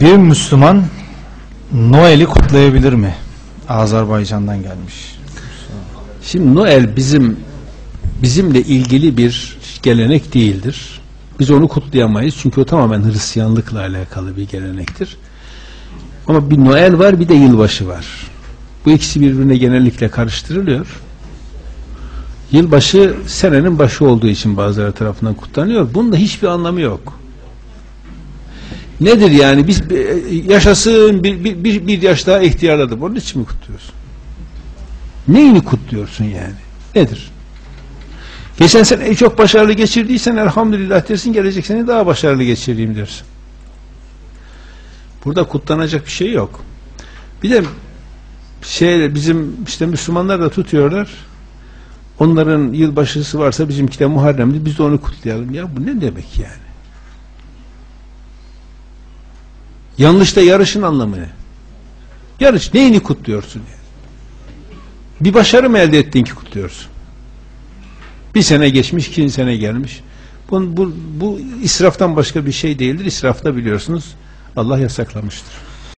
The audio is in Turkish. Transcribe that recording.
Bir Müslüman Noel'i kutlayabilir mi? Azerbaycan'dan gelmiş. Şimdi Noel bizim bizimle ilgili bir gelenek değildir. Biz onu kutlayamayız çünkü o tamamen Hristiyanlıkla alakalı bir gelenektir. Ama bir Noel var bir de yılbaşı var. Bu ikisi birbirine genellikle karıştırılıyor. Yılbaşı senenin başı olduğu için bazıları tarafından kutlanıyor. Bunda hiçbir anlamı yok. Nedir yani? Biz e, yaşasın bir, bir, bir, bir yaş daha ihtiyarladı. Bunun için mi kutluyorsun? Neyini kutluyorsun yani? Nedir? Geçen sene çok başarılı geçirdiysen elhamdülillah dersin gelecek sene daha başarılı geçireyim dersin. Burada kutlanacak bir şey yok. Bir de şey bizim işte Müslümanlar da tutuyorlar. Onların yılbaşısı varsa bizimki de Muharrem'di. Biz de onu kutlayalım. Ya bu ne demek yani? Yanlışta yarışın anlamı ne? Yarış neyini kutluyorsun yani? Bir başarı mı elde ettin ki kutluyorsun? Bir sene geçmiş, ikinci sene gelmiş. Bu, bu, bu israftan başka bir şey değildir. İsrafta biliyorsunuz Allah yasaklamıştır.